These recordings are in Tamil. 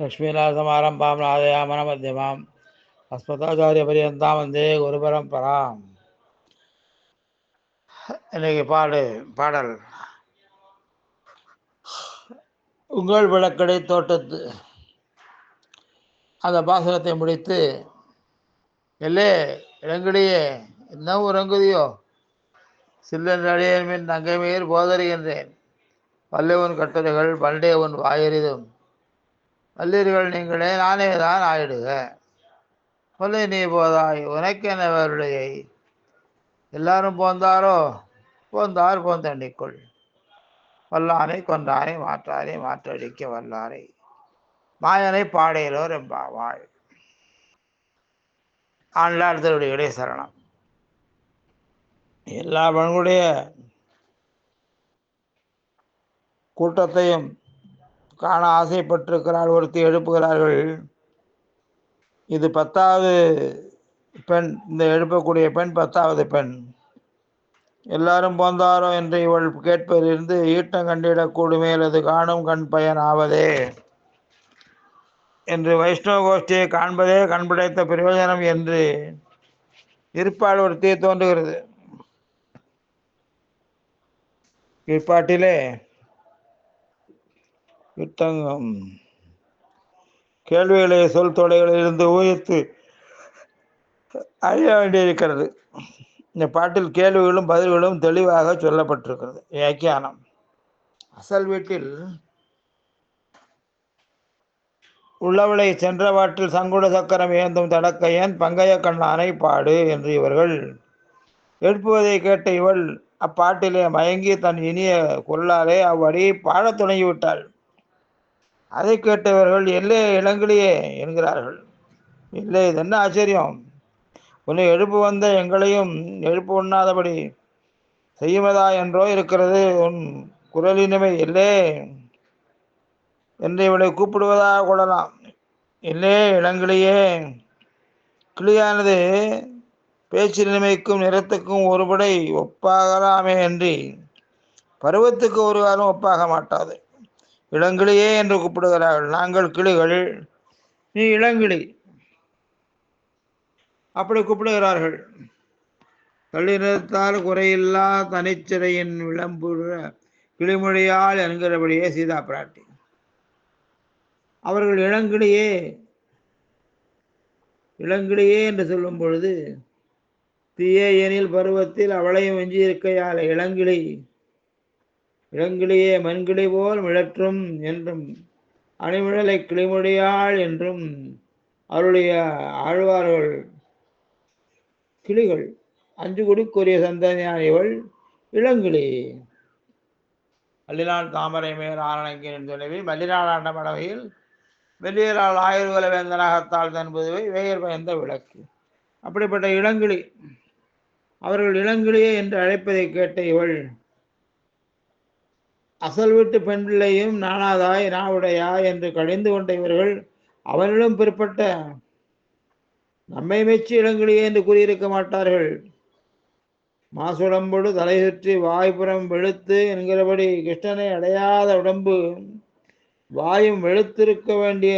லக்ஷ்மீநாசமாரம்பாம் நாதயாமன மத்தியமாம் அஸ்மதாச்சாரிய பரியந்தாம் வந்தே குரு பரம்பராம் இன்னைக்கு பாடு பாடல். உங்கள் விளக்கடை தோட்டத்து அந்த பாசனத்தை முடித்து எல்லே இளங்கடியே என்ன உறங்குதியோ? சில்லன் அடியன் மின் நங்கைமேல் போதறிகின்றேன். வல்லவன் கட்டுரைகள் பண்டே உன் வாயறிதும். வல்லீர்கள் நீங்களே நானே தான் ஆயிடுக. கொல்லை நீ போதாய். உனக்கென வருடையை? எல்லாரும் போந்தாரோ? போந்தார் போந்தண்ணிக்குள். வல்லானை கொன்றானை மாற்றானை மாற்றடிக்க வல்லாரை. மாயனை பாடையிலோர் எம்பாவாள் ஆண்டாள் திருடைய சரணம். எல்லா பண்புடைய கூட்டத்தையும் காண ஆசைப்பட்டிருக்கிறார் ஒருத்தி எழுப்புகிறார்கள். இது பத்தாவது பெண் இந்த எழுப்பக்கூடிய பெண் பத்தாவது பெண். எல்லாரும் போந்தாரோ என்று இவள் கேட்பதிலிருந்து ஈட்டம் கண்டிடக்கூடுமே அல்லது காணும் கண் பயன் ஆவதே என்று வைஷ்ணவ கோஷ்டியை காண்பதே கண்படைத்த பிரயோஜனம் என்று இருப்பாள் ஒருத்தியை தோன்றுகிறது. இப்பாட்டிலே யுத்தங்கம் கேள்விகளை சொல் தொடைகளில் இருந்து உயர்த்து அறிய வேண்டியிருக்கிறது. இந்த பாட்டில் கேள்விகளும் பதில்களும் தெளிவாக சொல்லப்பட்டிருக்கிறது. வியாக்கியானம். அசல் வீட்டில் உள்ளவளை சென்ற வாட்டில் சங்குட சக்கரம் ஏந்தும் தடக்கையன் பங்கைய கண்ணானை பாடு என்று இவர்கள் எழுப்புவதை கேட்ட இவள் அப்பாட்டிலே மயங்கி தன் இனிய குரலாலே அவ்வடி பாடத் தொடங்கிவிட்டாள் அதை கேட்டவர்கள் எல்லே இளங்கிலியே என்கிறார்கள். இல்லை இது என்ன ஆச்சரியம்? உன்னை எழுப்பு வந்த எங்களையும் எழுப்பு உண்ணாதபடி செய்யுமதா என்றோ இருக்கிறது. உன் குரலினமை இல்லே என்று இவளை கூப்பிடுவதாக கொள்ளலாம். இல்லே இளங்கிலேயே கிளியானது பேச்சு நிலைமைக்கும் நிறத்துக்கும் ஒருபடை ஒப்பாகலாமே அன்றி பருவத்துக்கு ஒரு காலம் ஒப்பாக மாட்டாது. இளங்கிளியே என்று கூப்பிடுகிறார்கள். நாங்கள் கிளிகள். நீ இளங்கிளி. அப்படி கூப்பிடுகிறார்கள். தள்ளினத்தால் குறையில்லா தனிச்சிறையின் விளம்புற கிளிமொழியால் என்கிறபடியே சீதா பிராட்டி. அவர்கள் இளங்கிளியே. இளங்கிளியே என்று சொல்லும் பொழுது தீய எனில் பருவத்தில் அவளையும் வெஞ்சியிருக்கையால் இருக்கையால் இளங்கிளி. இளங்கிளியே மண்கிளி போல் மிழற்றும் என்றும் அணிமிழலை கிளிமுடியாள் என்றும் அவருடைய ஆழ்வார்கள் கிளிகள். அஞ்சு குடிக்குரிய சந்தனியான இவள் இளங்கிளி! மல்லிநாள் தாமரை மேல் ஆரணங்கின் துணைவி மல்லிநாள் ஆண்ட படவையில் வெள்ளியலால் ஆயுர்குல வேந்தனாகத்தாள் தன்பதுவை வேயர் பயந்த விளக்கு. அப்படிப்பட்ட இளங்கிளி அவர்கள் இளங்கிளியே என்று அழைப்பதை கேட்ட இவள் அசல் வீட்டு பெண் பிள்ளையும் நானாதாய் நாவுடையா என்று கழிந்து கொண்ட இவர்கள் அவனிடம் பிற்பட்ட நம்மை மெச்சி இளங்கிலேயே என்று கூறியிருக்க மாட்டார்கள். மாசுடம்போடு தலை சுற்றி வாய்ப்புறம் வெளுத்து என்கிறபடி கிருஷ்ணனை அடையாத உடம்பு வாயும் வெளுத்திருக்க வேண்டிய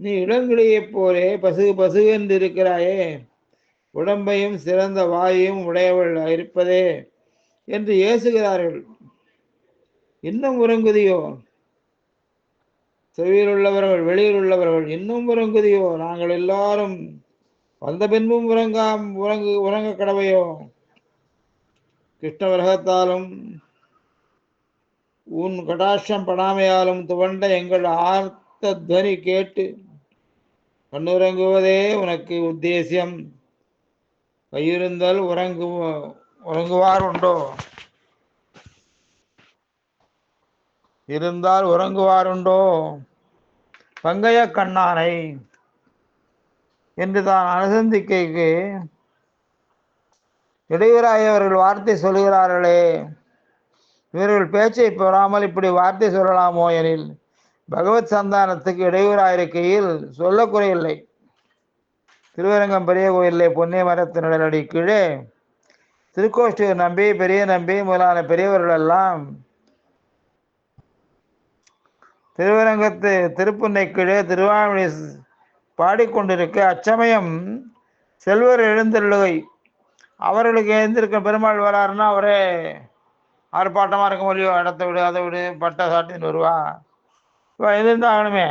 நீ இளங்கிளியைப் போலே பசுகு பசுகு என்று இருக்கிறாயே. உடம்பையும் சிறந்த வாயையும் உடையவள் இருப்பதே என்று ஏசுகிறார்கள். இன்னும் உறங்குதியோ? செவியில் உள்ளவர்கள் வெளியில் உள்ளவர்கள் இன்னும் உறங்குதியோ? நாங்கள் எல்லாரும் வந்த பின்பும் உறங்காம் உறங்கு உறங்க கடவையோ கிருஷ்ண விரகத்தாலும் உன் கடாட்சம் படாமையாலும் துவண்ட எங்கள் ஆர்த்த துவனி கேட்டு கண்ணுறங்குவதே உனக்கு உத்தேசியம். கையிருந்தால் உறங்கு உறங்குவார் உண்டோ? இருந்தால் உறங்குவாருண்டோ? பங்கைய கண்ணானை என்று தான் அனுசந்திக்கைக்கு இடையூறாயவர்கள் வார்த்தை சொல்கிறார்களே. இவர்கள் பேச்சை பெறாமல் இப்படி வார்த்தை சொல்லலாமோ எனில் பகவத் சந்தானத்துக்கு இடையூறாயிருக்கையில் சொல்ல குறையில்லை. திருவரங்கம் பெரிய கோயிலே பொன்னே மரத்து கீழே திருக்கோஷ்டியூர் நம்பி பெரிய நம்பி முதலான பெரியவர்கள் எல்லாம் திருவரங்கத்து திருப்புன்னை கீழே திருவாமணி பாடிக்கொண்டிருக்க அச்சமயம் செல்வர் எழுந்தருளுகை. அவர்களுக்கு எழுந்திருக்க பெருமாள் வராருன்னா அவரே ஆர்ப்பாட்டமாக இருக்க முடியும். இடத்த விடு அதை விடு பட்டை சாட்டின்னு வருவா. இவன் எதிர்ந்தாகணுமே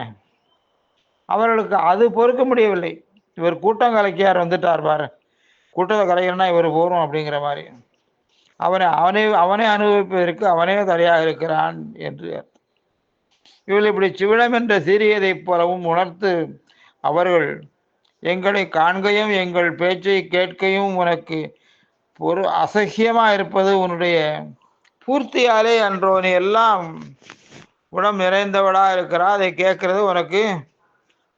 அவர்களுக்கு அது பொறுக்க முடியவில்லை. இவர் கூட்டம் கலைக்கியார் வந்துட்டார் பாரு. கூட்டத்தை கலைக்கிறனா இவர் போகிறோம் அப்படிங்கிற மாதிரி. அவனை அவனே அவனே அனுபவிப்பதற்கு அவனே தடையாக இருக்கிறான் என்று இவள் இப்படி சிவிடம் என்ற சீரியதைப் போலவும் உணர்த்து அவர்கள் எங்களை காண்கையும் எங்கள் பேச்சை கேட்கையும் உனக்கு ஒரு அசகியமாக இருப்பது உன்னுடைய பூர்த்தியாலே அன்றோ நீ எல்லாம் உடம் நிறைந்தவளாக இருக்கிறா? அதை கேட்கறது உனக்கு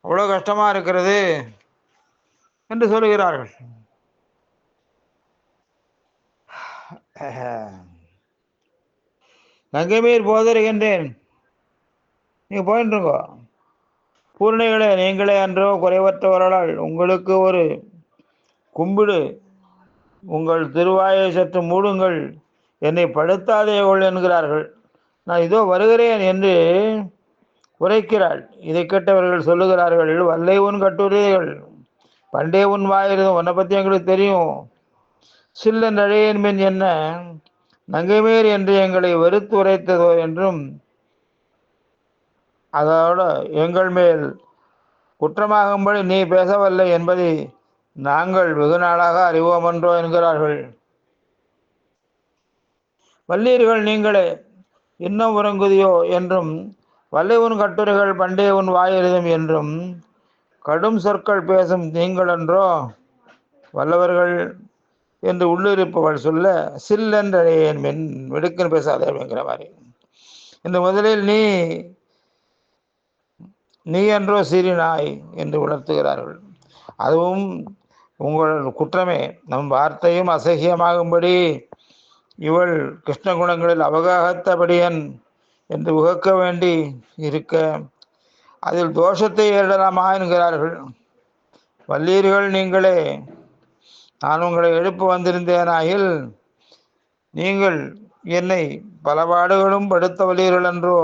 அவ்வளோ கஷ்டமாக இருக்கிறது என்று சொல்லுகிறார்கள் கங்கைமீர் போதருகின்றேன் நீங்கள் போயின்றுங்கோ பூர்ணிகளே நீங்களே அன்றோ குறைவற்றவர்களால் உங்களுக்கு ஒரு கும்பிடு. உங்கள் திருவாயை சற்று மூடுங்கள். என்னை படுத்தாதேகள் என்கிறார்கள். நான் இதோ வருகிறேன் என்று உரைக்கிறாள். இதை கேட்டவர்கள் சொல்லுகிறார்கள் வல்லை உன் கட்டுரைகள். பண்டே உன் வாயிருந்தும் உன்னை பற்றி எங்களுக்கு தெரியும். சில்லன் அழையன் மின் என்ன? நங்கைமேர் என்று எங்களை வெறுத்து உரைத்ததோ என்றும் அதோடு எங்கள் மேல் குற்றமாகும்படி நீ பேசவில்லை என்பதை நாங்கள் வெகு நாளாக அறிவோமென்றோ என்கிறார்கள். வல்லீர்கள் நீங்களே இன்னும் உறங்குதியோ என்றும் வல்லை உன் கட்டுரைகள் பண்டே உன் வாயெழுதும் என்றும் கடும் சொற்கள் பேசும் நீங்களன்றோ வல்லவர்கள் என்று உள்ளிருப்பவள் சொல்ல சில் என் மென் வெடுக்குன்னு பேசாதே அப்படிங்கிற மாதிரி. இந்த முதலில் நீ நீ என்றோ சிறினாய் என்று உணர்த்துகிறார்கள். அதுவும் உங்கள் குற்றமே. நம் வார்த்தையும் அசகியமாகும்படி இவள் கிருஷ்ண குணங்களில் அவகாகத்தபடியன் என்று உகக்க வேண்டி இருக்க அதில் தோஷத்தை ஏறலாமா என்கிறார்கள். வல்லீர்கள் நீங்களே. நான் உங்களை எழுப்பு வந்திருந்தேனாயில் நீங்கள் என்னை பல பாடுகளும் படுத்த வல்லீர்கள் என்றோ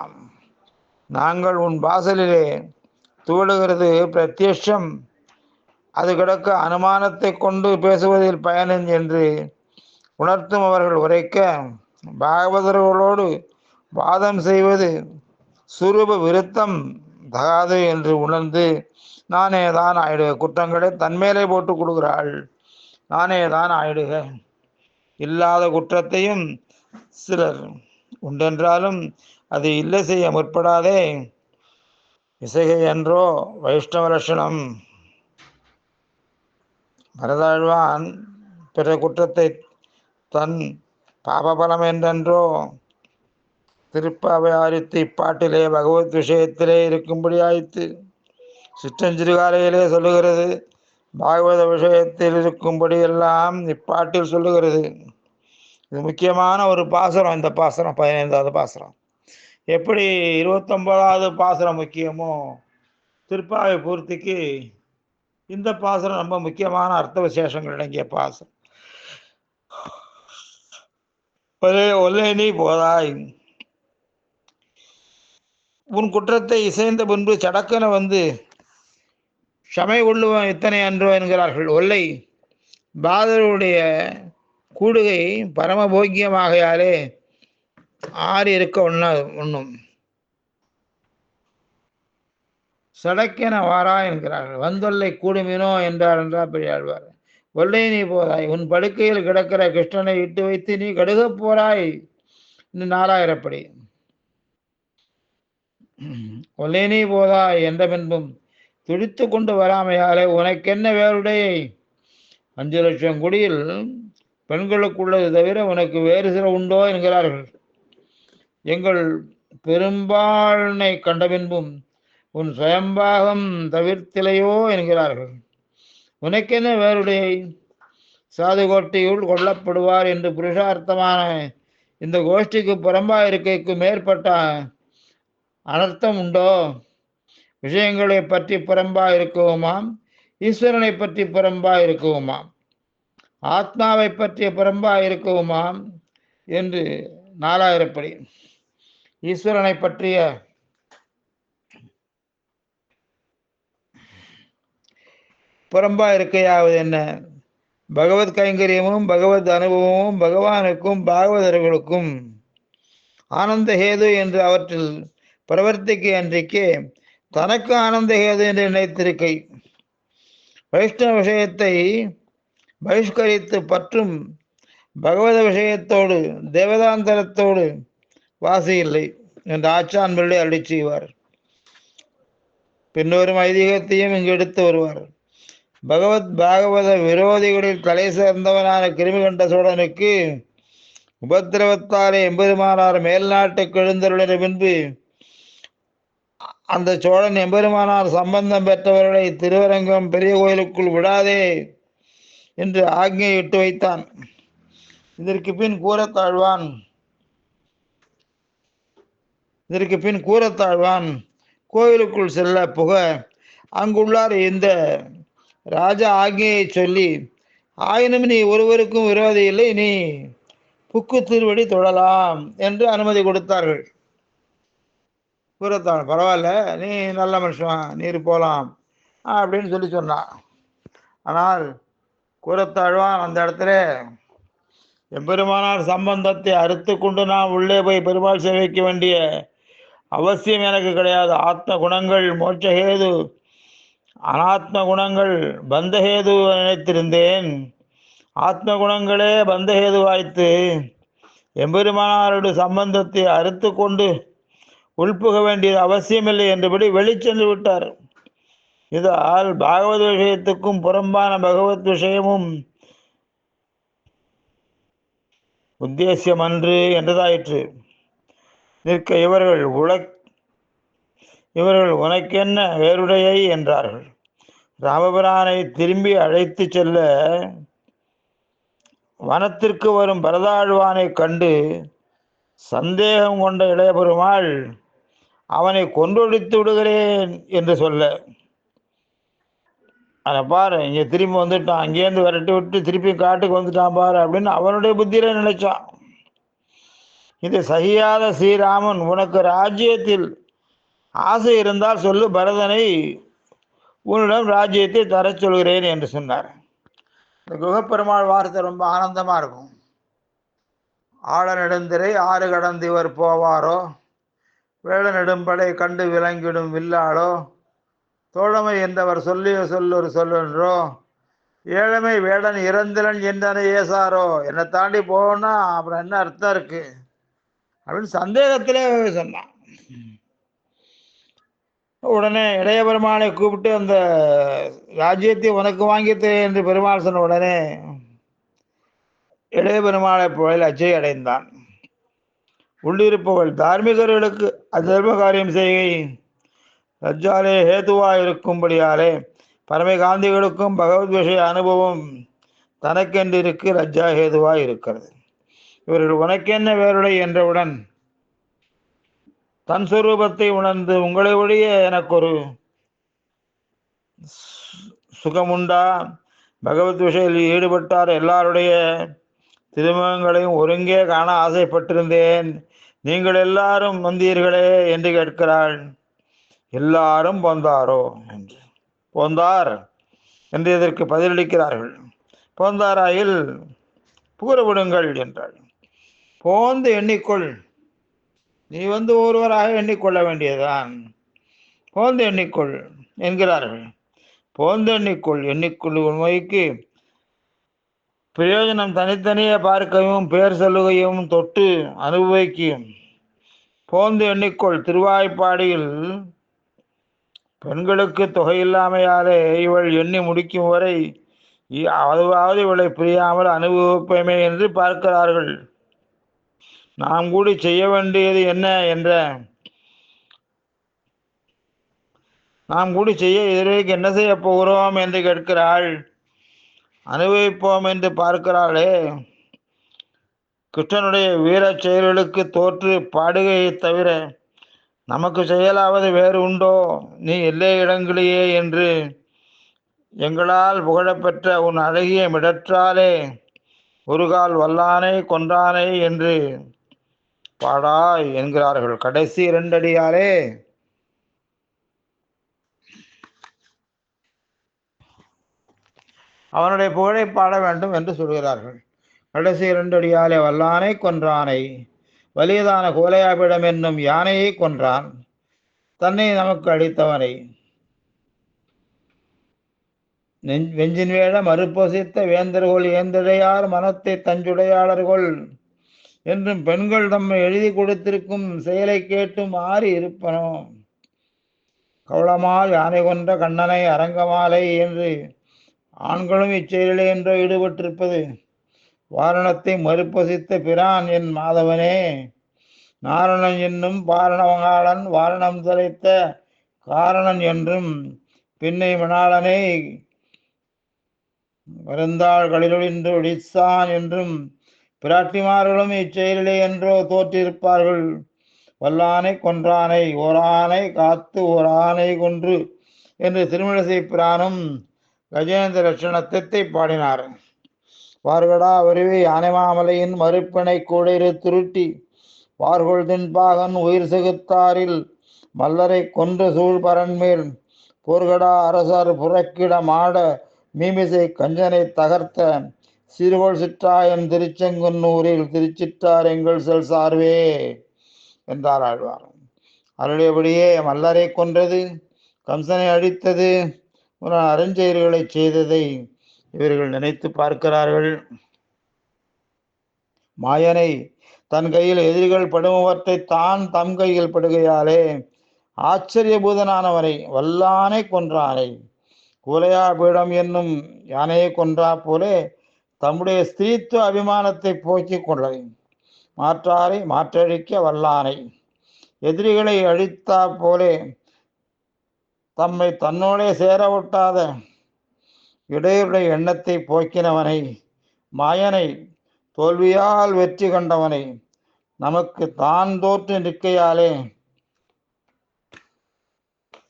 ஆம் நாங்கள் உன் வாசலிலே தூடுகிறது பிரத்யட்சம் அது கிடக்க அனுமானத்தை கொண்டு பேசுவதில் பயன் என்று உணர்த்தும் அவர்கள் உரைக்க பாகவதர்களோடு வாதம் செய்வது சுரூப விருத்தம் தகாது என்று உணர்ந்து நானே தான் ஆயிடுக குற்றங்களை தன்மேலே போட்டு கொடுக்கிறாள். நானே தான் ஆயிடுக. இல்லாத குற்றத்தையும் சிலர் உண்டென்றாலும் அது இல்லை செய்ய முற்படாதே. இசைகை என்றோ வைஷ்ணவ லட்சணம். மரதாழ்வான் பிற குற்றத்தை தன் பாபபலம் என்றென்றோ திருப்பாவையாரித்து இப்பாட்டிலே பகவத் விஷயத்திலே இருக்கும்படி ஆயிற்று சிற்றஞ்சிறுகாலையிலே சொல்லுகிறது. பாகவத விஷயத்தில் இருக்கும்படி எல்லாம் இப்பாட்டில் சொல்லுகிறது. இது முக்கியமான ஒரு பாசனம் இந்த பாசனம் பதினைந்தாவது பாசனம் எப்படி இருபத்தொன்பதாவது பாசுரம் முக்கியமோ திருப்பாவை பூர்த்திக்கு இந்த பாசுரம் ரொம்ப முக்கியமான அர்த்த விசேஷங்கள் அடங்கிய பாசுரம். ஒரே ஒல்லே நீ போதாய். உன் குற்றத்தை இசைந்த முன்பு சடக்கென வந்து ஷமை உள்ளுவன் இத்தனை அன்றுவன் என்கிறார்கள். ஒல்லை பாதருடைய கூடுகை பரமபோக்கியமாகையாலே ஆறு இருக்க ஒண்ணா ஒன்றும் சடக்கென வாரா என்கிறார்கள். வந்தொல்லை கூடுமினோ என்றார் என்றார் பெரியாழ்வார். ஒல்லை நீ போதாய். உன் படுக்கையில் கிடக்கிற கிருஷ்ணனை இட்டு வைத்து நீ கடுகப் போறாய் நாலாயிரப்படி. ஒல்லை நீ போதாய் என்ற பின்பும் துடித்து கொண்டு வராமையாலே உனக்கென்ன வேறுடைய அஞ்சு லட்சம் குடியில் பெண்களுக்குள்ளது தவிர உனக்கு வேறு சில உண்டோ? என்கிறார்கள். எங்கள் பெரும்பாலனை கண்ட பின்பும் உன் சுயம்பாகம் தவிர்த்திலையோ என்கிறார்கள். உனக்கென்ன வேறுடைய சாதுகோட்டையுள் கொல்லப்படுவார் என்று புருஷார்த்தமான இந்த கோஷ்டிக்கு புறம்பா இருக்கைக்கு மேற்பட்ட அனர்த்தம் உண்டோ? விஷயங்களை பற்றி புறம்பா இருக்கவுமாம் ஈஸ்வரனை பற்றி புறம்பா இருக்கவுமாம் ஆத்மாவை பற்றிய புறம்பா இருக்கவுமாம் என்று நாலாயிரப்படி. ஈஸ்வரனை பற்றிய புறம்பா இருக்கையாவது என்ன? பகவத் கைங்கரியமும் பகவத் அனுபவமும் பகவானுக்கும் பாகவதர்களுக்கும் ஆனந்த ஹேது என்று அவற்றில் பிரவர்த்திக்கு அன்றைக்கே தனக்கு ஆனந்த ஹேது என்று நினைத்திருக்கை. வைஷ்ணவ விஷயத்தை பகிஷ்கரித்து பற்றும் பகவத விஷயத்தோடு தேவதாந்தரத்தோடு வாசி இல்லை என்று ஆச்சான் பிள்ளை அள்ளி செய்வார். பின்வரும் ஐதீகத்தையும் இங்கு எடுத்து வருவார். பகவத் பாகவத விரோதிகளில் தலை சேர்ந்தவனான கிருமிகண்ட சோழனுக்கு உபத்திரவத்தாலே எம்பெருமானார் மேல்நாட்டுக்கு எழுந்தருளின பின்பு அந்த சோழன் எம்பெருமானார் சம்பந்தம் பெற்றவர்களை திருவரங்கம் பெரிய கோயிலுக்குள் விடாதே என்று ஆக்ஞையிட்டு வைத்தான். இதற்கு பின் கூறத்தாழ்வான் இதற்கு பின் கூறத்தாழ்வான் கோவிலுக்குள் செல்ல புக அங்குள்ளார் இந்த ராஜா ஆக்ஞையை சொல்லி ஆயினும் நீ ஒருவருக்கும் விரோதி இல்லை நீ புக்கு திருவடி தொழலாம் என்று அனுமதி கொடுத்தார்கள். கூறத்தான் பரவாயில்ல நீ நல்ல மனுஷன் நீர் போகலாம் அப்படின்னு சொல்லி சொன்னான். ஆனால் கூறத்தாழ்வான் அந்த இடத்துல எம்பெருமானார் சம்பந்தத்தை அறுத்து கொண்டு நான் உள்ளே போய் பெருமாள் சேவைக்க வேண்டிய அவசியம் எனக்கு கிடையாது. ஆத்ம குணங்கள் மோட்சஹேது. அனாத்ம குணங்கள் பந்தஹேது நினைத்திருந்தேன். ஆத்ம குணங்களே பந்தஹேது வாய்த்து எம்பெருமானாருடைய சம்பந்தத்தை அறுத்து கொண்டு உள்புக வேண்டியது அவசியமில்லை என்றபடி வெளிச்சென்று விட்டார். இதால் பாகவத விஷயத்துக்கும் புறம்பான பகவத் விஷயமும் உத்தேசியம் அன்று என்றதாயிற்று. நிற்க இவர்கள் உலக் இவர்கள் உனக்கென்ன வேறுடையை என்றார்கள். ராமபிரானை திரும்பி அழைத்து செல்ல வனத்திற்கு வரும் பரதாழ்வானை கண்டு சந்தேகம் கொண்ட இளையபெருமாள் அவனை கொன்றொழித்து விடுகிறேன் என்று சொல்ல. அதை பாரு இங்கே திரும்பி வந்துட்டான். அங்கேருந்து விரட்டி விட்டு திருப்பி காட்டுக்கு வந்துட்டான் பாரு அப்படின்னு அவனுடைய புத்தியில நினைச்சான். இது சகியாத ஸ்ரீராமன். உனக்கு ராஜ்யத்தில் ஆசை இருந்தால் சொல்லு பரதனை உன்னிடம் ராஜ்யத்தை தர சொல்கிறேன் என்று சொன்னார். இந்த குகப்பெருமாள் வார்த்தை ரொம்ப ஆனந்தமாக இருக்கும். ஆழ நெடுந்திரை ஆறு கடந்து இவர் போவாரோ? வேள நெடும்படை கண்டு விளங்கிடும் வில்லாளோ? தோழமை என்றவர் சொல்லிய சொல்லொரு சொல்லொன்றோ? ஏழமை வேடன் இறந்திரன் என்றனை ஏசாரோ? என்னை தாண்டி போனா அப்புறம் என்ன அர்த்தம் இருக்குது அப்படின்னு சந்தேகத்திலே சொன்னான். உடனே இளைய பெருமானை கூப்பிட்டு அந்த ராஜ்யத்தை உனக்கு வாங்கித்து என்று பெருமாள் சொன்ன உடனே இளைய பெருமாளை புகழில் அச்சை அடைந்தான் உள்ளிருப்பவள் தார்மிகர்களுக்கு அதர்ம காரியம் செய்கை. லஜ்ஜாலே ஹேதுவாக இருக்கும்படியாலே பரமகாந்திகளுக்கும் பகவத் விஷய அனுபவம் தனக்கென்று இருக்கு லஜ்ஜா ஹேதுவாக இருக்கிறது இவர்கள் உனக்கென்ன வேறுடை என்றவுடன் தன் சுரூபத்தை உணர்ந்து உங்களை ஒழிய எனக்கு ஒரு சுகமுண்டா? பகவத் விஷயத்தில் ஈடுபட்டார். எல்லாருடைய திருமுகங்களையும் ஒருங்கே காண ஆசைப்பட்டிருந்தேன். நீங்கள் எல்லாரும் வந்தீர்களே என்று கேட்கிறாள். எல்லாரும் போந்தாரோ? என்று. போந்தார் என்று இதற்கு பதிலளிக்கிறார்கள். போந்தாராயில் புகழவிடுங்கள் என்றாள். போந்து எண்ணிக்கொள். நீ வந்து ஒருவராக எண்ணிக்கொள்ள வேண்டியதுதான். போந்து எண்ணிக்கொள் என்கிறார்கள். போந்து எண்ணிக்கொள் எண்ணிக்கொள் உண்மைக்கு பிரயோஜனம் தனித்தனியே பார்க்கவும் பேர் சொல்லுகையும் தொட்டு அனுபவிக்கும். போந்து எண்ணிக்கொள் திருவாய்ப்பாடியில் பெண்களுக்கு தொகை இல்லாமையாலே இவள் எண்ணி முடிக்கும் வரை அதுவாவது இவளை புரியாமல் அனுபவிப்பமே என்று பார்க்கிறார்கள். நாம் கூடி செய்ய வேண்டியது என்ன என்ற நாம் கூடி செய்ய இதுவரைக்கு என்ன செய்ய போகிறோம் என்று கேட்கிறாள். அனுபவிப்போம் என்று பார்க்கிறாளே. கிருஷ்ணனுடைய வீரச் செயல்களுக்கு தோற்று பாடுகையை தவிர நமக்கு செயலாவது வேறு உண்டோ? நீ எல்லை இடங்களையே என்று எங்களால் புகழப்பெற்ற உன் அழகிய மிடற்றாலே ஒரு கால் வல்லானை கொன்றானை என்று பாடாய் என்கிறார்கள். கடைசி இரண்டடியாலே அவனுடைய புகழை பாட வேண்டும் என்று சொல்கிறார்கள். கடைசி இரண்டடியாலே வல்லானை கொன்றானை. வலியதான கோலையாபிடம் என்னும் யானையை கொன்றான். தன்னை நமக்கு அளித்தவனை நெஞ்சின் வேட மறுப்பொசித்த வேந்தர்கள் ஏந்திடையார் மனத்தை தஞ்சுடையாளர்கள். என்றும் பெண்கள் தம்மை எழுதி கொடுத்திருக்கும் செயலை கேட்டு மாறி இருப்பனோ? கவளமால் யானை கொன்ற கண்ணனை அரங்கமாலை என்று ஆண்களும் இச்செயலிலே என்றோ ஈடுபட்டிருப்பது. வாரணத்தை மறுபசித்த பிரான் என் மாதவனே. நாரணன் என்னும் பாரணவங்காளன் வாரணம் தலைத்த காரணன் என்றும் பின்னை மணாளனை வருந்தாள் களிலொழிந்து ஒடித்தான் என்றும் பிராட்டிமார்களும் இச்செயலிலே என்றோ தோற்றிருப்பார்கள். வல்லானை கொன்றானை ஓரானை காத்து ஓரானை கொன்று என்று திருமிழிசை பிரானும் கஜேந்திர லட்சணத்தை பாடினார் வார்கடா வருவி யானைமாமலையின் மறுப்பினை கூடிரு துருட்டி வார்கொள் தின்பாகன் உயிர் செகுத்தாரில் மல்லரை கொன்று சூழ் பரன்மேல் போர்கடா அரசர் புறக்கிட மாட மீமிசை கஞ்சனை தகர்த்த சிறுகோள் சிற்றாயம் திருச்செங்குன்னூரில் திருச்சிற்றார் எங்கள் செல் சார்வே என்றார் ஆழ்வார். அருளியபடியே மல்லரை கொன்றது கம்சனை அழித்தது ஒரு செய்ததை இவர்கள் நினைத்து பார்க்கிறார்கள். மாயனை தன் கையில் எதிரிகள் படுமவற்றை தான் தம் கையில் படுகையாலே ஆச்சரியபூதனானவனை வல்லானை கொன்றானை. குலையா பீடம் என்னும் யானையை கொன்றா போலே தம்முடைய ஸ்திரீத்துவ அபிமானத்தை போக்கிக் கொள்ளவை. மாற்றாரை மாற்றழிக்க வல்லானை எதிரிகளை அழித்தா போலே தம்மை தன்னோடே சேரவிட்டாத இடையுடைய எண்ணத்தை போக்கினவனை மாயனை தோல்வியால் வெற்றி கண்டவனை நமக்கு தான் தோற்று நிற்கையாலே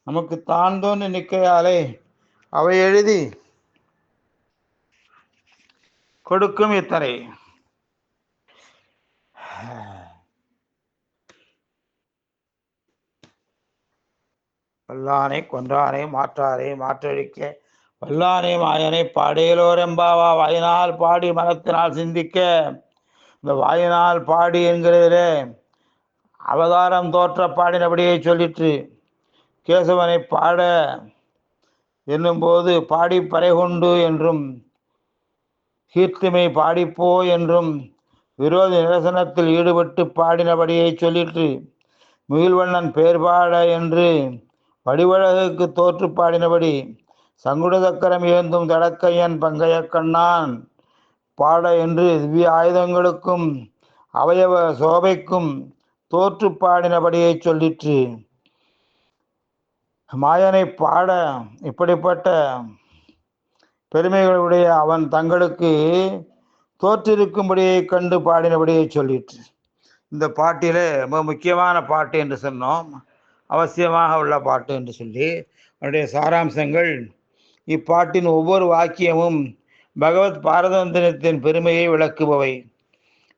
நமக்கு தான் தோன்று நிற்கையாலே அவை எழுதி கொடுக்கும் இத்தனை வல்லானை கொன்றானை மாற்றாரை மாற்றழிக்க வல்லானை மாயனை பாடியலோரெம்பாவா வாயினால் பாடி மனத்தினால் சிந்திக்க. இந்த வாயினால் பாடி என்கிறதிலே அவதாரம் தோற்ற பாடினபடியே சொல்லிற்று. கேசவனை பாட என்னும்போது பாடி பறைகொண்டு என்றும் கீர்த்திமை பாடிப்போ என்றும் விரோத நிரசனத்தில் ஈடுபட்டு பாடினபடியை சொல்லிற்று. முகில்வண்ணன் பேர் பாட என்று வடிவழகுக்கு தோற்று பாடினபடி சங்குடதக்கரம் ஏந்தும் தடக்கையன் பங்கைய கண்ணான் பாட என்று திவ்ய ஆயுதங்களுக்கும் அவயவ சோபைக்கும் தோற்று பாடினபடியை சொல்லிற்று. மாயனை பாட இப்படிப்பட்ட பெருமைகளுடைய அவன் தங்களுக்கு தோற்றிருக்கும்படியை கண்டு பாடினபடியை சொல்லிற்று. இந்த பாட்டிலே ரொம்ப முக்கியமான பாட்டு என்று சொன்னோம். அவசியமாக உள்ள பாட்டு என்று சொல்லி அவருடைய சாராம்சங்கள் இப்பாட்டின் ஒவ்வொரு வாக்கியமும் பகவத் பாரதந்திரத்தின் பெருமையை விளக்குபவை.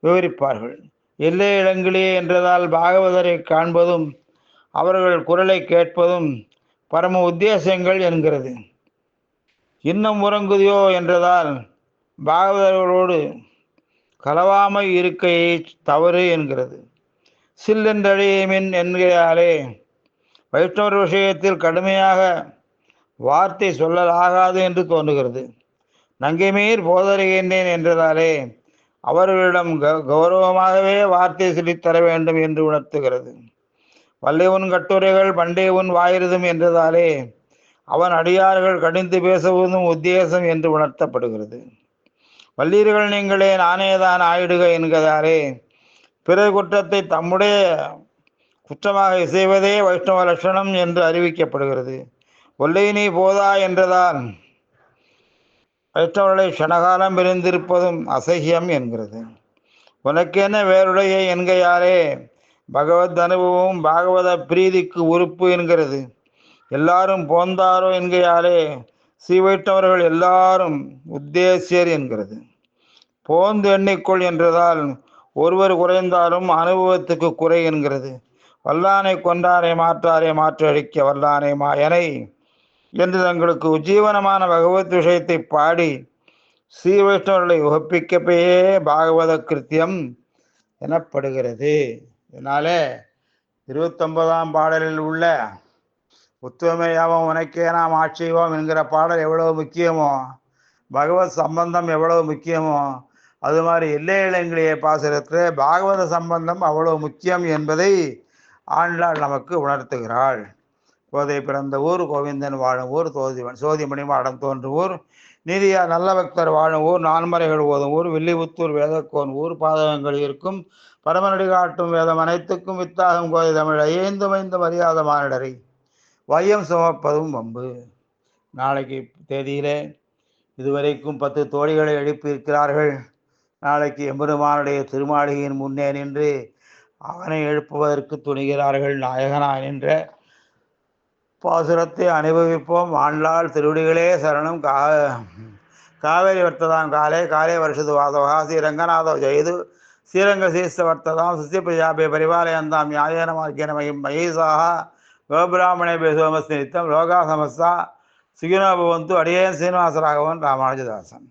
விவரிப்பார்கள் எல்லை இடங்களே என்றதால் பாகவதரை காண்பதும் அவர்கள் குரலை கேட்பதும் பரம உத்தேசங்கள் என்கிறது. இன்னும் உறங்குதியோ என்றதால் பாகவதர்களோடு கலவாமை இருக்கையை தவறு என்கிறது. சில்லென்றழியமின் என்கிறாலே வைஷ்ணவர் விஷயத்தில் கடுமையாக வார்த்தை சொல்லலாகாது என்று தோன்றுகிறது. நங்கைமீர் போதறிகின்றேன் என்றதாலே அவர்களிடம் க கௌரவமாகவே வார்த்தை சொல்லித்தர வேண்டும் என்று உணர்த்துகிறது. வல்லைவன் கட்டுரைகள் பண்டே உன் வாயிருதும் என்றதாலே அவன் அடியார்கள் கடிந்து பேசுவதும் உத்தேசம் என்று உணர்த்தப்படுகிறது. வல்லீர்கள் நீங்களே நானேதான் ஆயிடுக என்கிறாரே. பிற குற்றத்தை தம்முடைய குற்றமாக இசைவதே வைஷ்ணவ லட்சணம் என்று அறிவிக்கப்படுகிறது. ஒல்லை நீ போதா என்றதால் வைஷ்ணவர்களை க்ஷணகாலம் பிரிந்திருப்பதும் அசகியம் என்கிறது. உனக்கென வேறுடைய என்கையாரே பகவத் அனுபவம் பாகவத பிரீதிக்கு உறுப்பு என்கிறது. எல்லாரும் போந்தாரோ என்கையாலே ஸ்ரீ எல்லாரும் உத்தேசியர் என்கிறது. போந்து எண்ணிக்கொள் என்றதால் ஒருவர் குறைந்தாலும் அனுபவத்துக்கு குறை என்கிறது. வல்லானை கொண்டாரை மாற்றாரை மாற்றழிக்க வல்லானை மாயனை என்று தங்களுக்கு உஜ்ஜீவனமான பகவத் விஷயத்தை பாடி ஸ்ரீ வைஷ்ணவர்களை உகப்பிக்கப்பயே பாகவத கிருத்தியம் எனப்படுகிறது. இதனால இருபத்தொன்பதாம் பாடலில் உள்ள உத்துவமையாவும் உனக்கே நாம் ஆட்சியோம் என்கிற பாடல் எவ்வளவு முக்கியமோ பகவத் சம்பந்தம் எவ்வளவு முக்கியமோ அது மாதிரி எல்லை இளங்கிலேயே பாசுரத்தில் பாகவத சம்பந்தம் அவ்வளவு முக்கியம் என்பதை ஆண்டாள் நமக்கு உணர்த்துகிறாள். கோதை பிறந்த ஊர் கோவிந்தன் வாழும் ஊர் சோதிவன் சோதிமணி மாடம் தோன்றும் ஊர் நீதியா நல்ல பக்தர் வாழும் ஊர் நான்மறைகள் ஓதும் ஊர் வில்லிபுத்தூர் வேதக்கோன் ஊர் பாதகங்கள் இருக்கும் பரமனடி காட்டும் வேதம் அனைத்துக்கும் வித்தாகும் கோதை தமிழ் ஐந்து மைந்து மரியாத மானிடரை. வையம் சுமப்பதும் வம்பு. நாளைக்கு தேதியிலே இதுவரைக்கும் பத்து தோழிகளை எழுப்பியிருக்கிறார்கள். நாளைக்கு எம்பெருமானுடைய திருமாளிகையின் முன்னே நின்று அவனை எழுப்புவதற்கு துணிகிறார்கள் நாயகனா என்ற பாசுரத்தை அனுபவிப்போம். ஆண்டாள் திருவடிகளே சரணம். கா காவேரி வர்த்ததாம். காலே காலே வருஷது வாதவா ஸ்ரீரங்கநாதவ ஜெயது. ஸ்ரீரங்க சீஸ்த வர்த்ததாம். சுத்தி பிரஜாபே பரிபாலயந்தாம். யாயன மார்க்கேன மயம் மகேசாக. கோபிராமணே பேசுவமஸ்தி நித்தம் லோகா சமஸ்தா. சுகினோ பவந்து. அடியேன் சீனிவாசராகவன் ராமானுஜதாசன்.